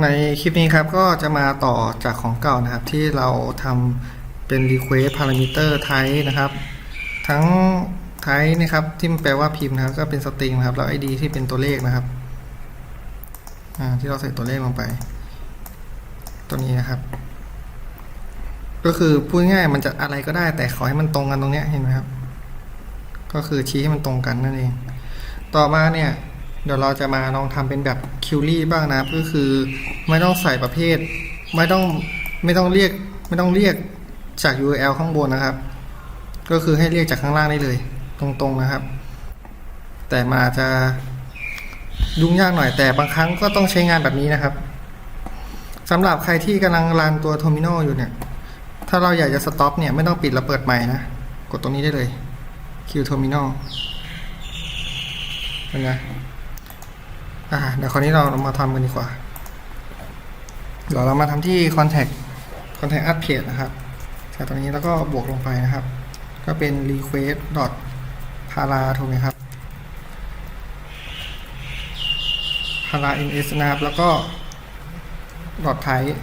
ในคลิปนี้ครับก็จะมาต่อจากของเก่านะครับที่เราทำเป็น request parameter type นะครับ ทั้ง type นะครับที่มันแปลว่าพิมพ์นะครับก็เป็น string นะครับแล้ว id ที่เป็นตัวเลขนะครับที่เราใส่ตัวเลขลงไป ตัวนี้นะครับ ก็คือพูดง่ายมันจะอะไรก็ได้แต่ขอให้มันตรงกันตรงเนี้ยเห็นไหมครับ ก็คือชี้ให้มันตรงกันนั่นเอง ต่อมาเนี่ย เดี๋ยวเราจะมาลองทำเป็นแบบคิวรี่บ้างนะก็คือไม่ต้องใส่ประเภท ไม่ต้องไม่ต้องเรียกไม่ต้องเรียกจาก URL ข้างบนนะครับ ก็คือให้เรียกจากข้างล่างได้เลย ตรงๆนะครับ แต่มันอาจจะยุ่งยากหน่อยแต่บางครั้งก็ต้องใช้งานแบบนี้นะครับสำหรับใครที่กำลังรันตัว Terminal อยู่เนี่ย ถ้าเราอยากจะสต็อปเนี่ยไม่ต้องปิดแล้วเปิดใหม่นะ กดตรงนี้ได้เลย Q Terminal เป็นไง อ่าเดี๋ยวคราวนี้เรามาทำกันดีกว่า เดี๋ยวเรามาทำที่ contact contact add page นะครับใส่ตรงนี้แล้วก็บวกลงไปนะครับ ก็เป็น request dot para ถูกไหมครับ para ns นะครับ แล้วก็ dot type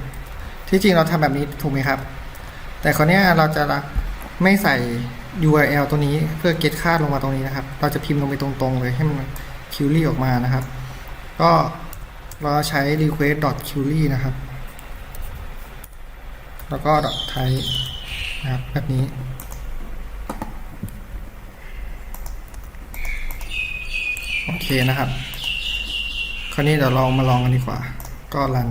ที่จริงเราทำแบบนี้ถูกไหมครับ แต่คราวนี้เราจะไม่ใส่ URL ตัวนี้เพื่อ get ค่าลงมาตรงนี้นะครับ เราจะพิมพ์ลงไปตรงๆเลยให้มัน query ออกมานะครับ ก็เราใช้ request query นะครับ แล้วก็ type นะครับแบบนี้ โอเคนะครับ คราวนี้เดี๋ยวเรามาลองกันดีกว่า ก็รัน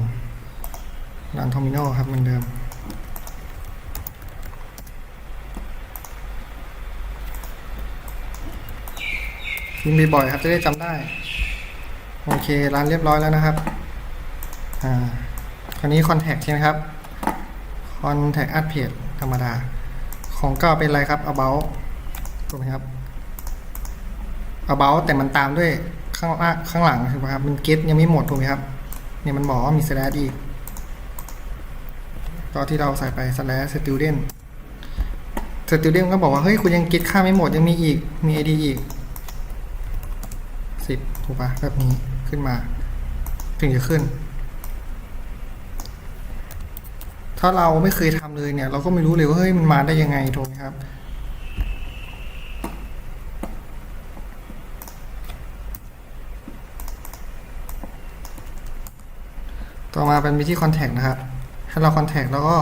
รัน terminal ครับเหมือนเดิมพิมพ์บ่อยๆครับจะได้จำได้ โอเครันเรียบร้อยแล้วนะครับ อ่า คราวนี้ contact ใช่ไหมครับ contact add page ธรรมดา ของเก่าเป็นอะไรครับ about ถูกไหมครับ about แต่มันตามด้วยข้างล่างข้างหลังถูกไหมครับ มัน get ยังไม่หมดถูกไหมครับ เนี่ยมันบอกว่ามี slash อีกก็ที่เราใส่ไป slash student student ก็บอกว่า เฮ้ย คุณยัง get ค่าไม่หมด ยังมีอีก มี id อีกสิบถูกปะแบบนี้ ขึ้นมา ถึงจะขึ้น ถ้าเราไม่เคยทำเลยเนี่ย เราก็ไม่รู้เลยว่าเฮ้ยมันมาได้ยังไงถูกไหมครับต่อมาเป็นวิธี contact นะครับให้เรา contact แล้วก็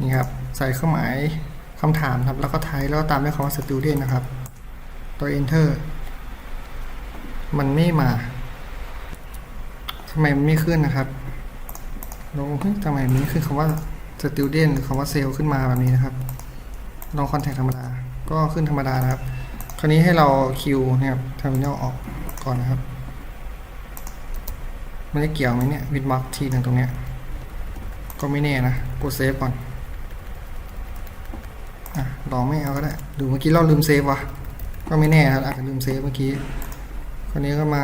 นี่ครับใส่เครื่องหมายคำถามครับ แล้วก็ไทยแล้วก็ตามด้วยคำว่า student นะครับ ตัว enter มันไม่มา ทำไมมันไม่ขึ้นนะครับลองเฮ้ยทำไมมันไม่ขึ้นคำว่า student หรือคำว่า sale ขึ้นมาแบบนี้นะครับ ลอง contact ธรรมดา ก็ขึ้นธรรมดานะครับ คราวนี้ให้เราคิวเนี่ยครับ terminal ออกก่อนนะครับไม่ได้เกี่ยวไหมเนี่ยวิดมาร์กทีหนึ่งตรงเนี้ยก็ไม่แน่นะกดเซฟก่อนอะลองไม่เอาก็ได้ดูเมื่อกี้เราลืมเซฟวะก็ไม่แน่ครับอาจจะลืมเซฟเมื่อกี้คนนี้ก็มา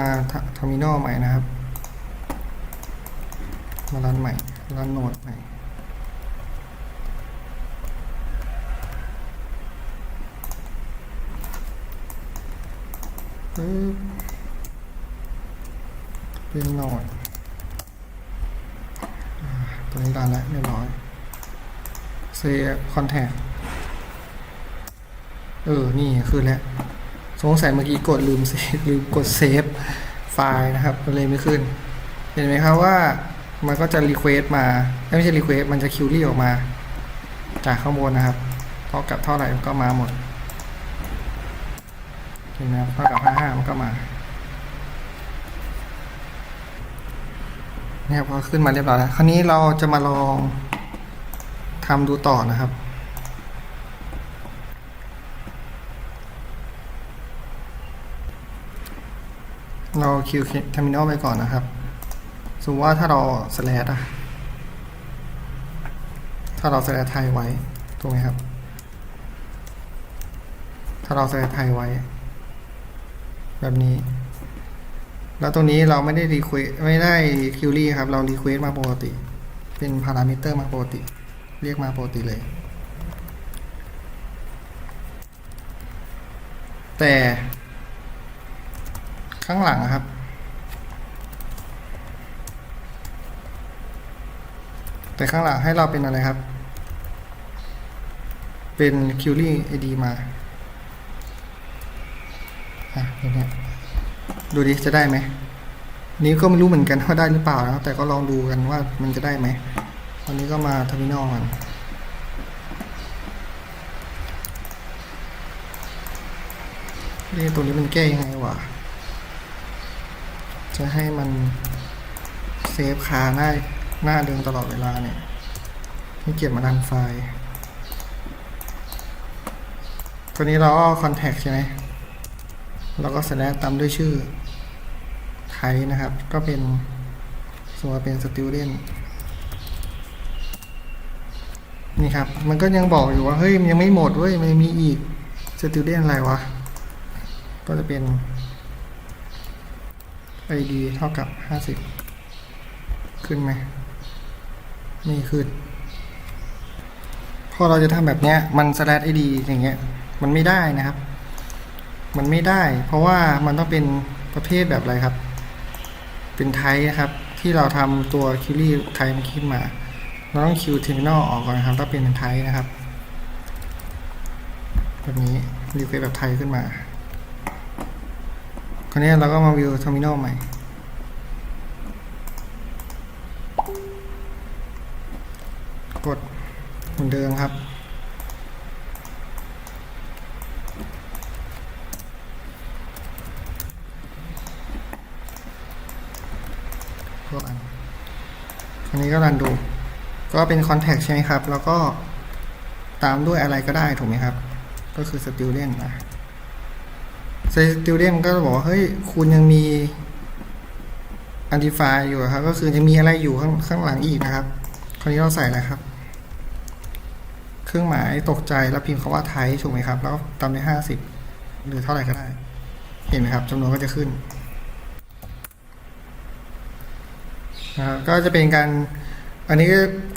เทอร์มินอลใหม่นะครับ มารันใหม่รันโหนดใหม่ปึ๊บเป็นโหนดตัวนี้รันแล้วเรียบร้อยเซคอนแทคเออ นี่คือแล้วสงสัยเมื่อกี้กดลืมเซฟลืมกดเซฟไฟล์นะครับก็เลยไม่ขึ้น เห็นไหมครับว่า มันก็จะรีเควสมา ไม่ใช่รีเควสมันจะคิวรี่ออกมา จากข้างบนนะครับเท่ากับเท่าไหร่มันก็มาหมดเห็นไหมครับเท่ากับ55มันก็มาเนี่ยพอขึ้นมาเรียบร้อยแล้ว คราวนี้เราจะมาลองทำดูต่อนะครับ เราคิวเทอร์มินอลไปก่อนนะครับ มมติว่าถ้าเราสแลดอะถ้าเราสแลดไทยไว้ถูกไหมครับ ถ้าเราสแลดไทยไว้ แบบนี้ แล้วตรงนี้เราไม่ได้รีเควสไม่ได้คิวรี่ครับ เรารีเควสมาปกติ เป็นพารามิเตอร์มาปกติ เรียกมาปกติเลย แต่ข้างหลังครับ แต่ข้างหลังให้เราเป็นอะไรครับ เป็น query id มาอะอย่างเนี้ยดูดิจะได้ไหมนี้ก็ไม่รู้เหมือนกันว่าได้หรือเปล่านะแต่ก็ลองดูกันว่ามันจะได้ไหมวันนี้ก็มาท e ร์มินอลกันนี่ตัวนี้มันแก้ยังไงวะ จะให้มันเซฟคาหน้ หน้าเดิมตลอดเวลาเนี่ยให้เก็บมาดันไฟล์ตัวนี้เราก็คอนแทคใช่ไหมเราก็ select ตามด้วยชื่อไทยนะครับ ก็เป็นสมมติว่เป็น student นี่ครับ มันก็ยังบอกอยู่ว่า เฮ้ย มันยังไม่หมดเว้ย มันมีอีก student อะไรวะ ก็จะเป็น id เท่ากับ 50 ขึ้นไหม ไม่ขึ้นพอเราจะทำแบบเนี้ย มัน slash id อย่างเงี้ย มันไม่ได้นะครับ มันไม่ได้ เพราะว่ามันต้องเป็นประเภทแบบอะไรครับ เป็นไทป์นะครับ ที่เราทำตัวคิวรี่ไทป์ขึ้นมา เราต้องคิวเทอร์มินอลออกก่อนนะครับถ้าเป็นไทป์นะครับ แบบนี้รีเควสแบบไทยขึ้นมาคราวนี้เราก็มาวิวเทอร์มินอลใหม่ กดเหมือนเดิมครับ พวกอันอันนี้ก็รันดู ก็เป็น contact ใช่ไหมครับ แล้วก็ตามด้วยอะไรก็ได้ถูกไหมครับ ก็คือ student นะ student ก็บอกว่าเฮ้ย คุณยังมี identify อยู่ครับ ก็คือยังมีอะไรอยู่ข้างข้างหลังอีกนะครับ คราวนี้เราใส่อะไรครับ เครื่องหมายตกใจแล้วพิมพ์คำว่าไทยถูกไหมครับ แล้วตามด้วยห้าสิบหรือเท่าไหร่ก็ได้ เห็นไหมครับจำนวนก็จะขึ้นนะครับก็จะเป็นการ อันนี้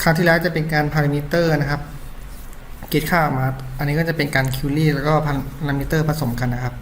ครั้งที่แล้วจะเป็นการพารามิเตอร์นะครับ เกตค่ามา อันนี้ก็จะเป็นการคิวรี่แล้วก็พารามิเตอร์ผสมกันนะครับ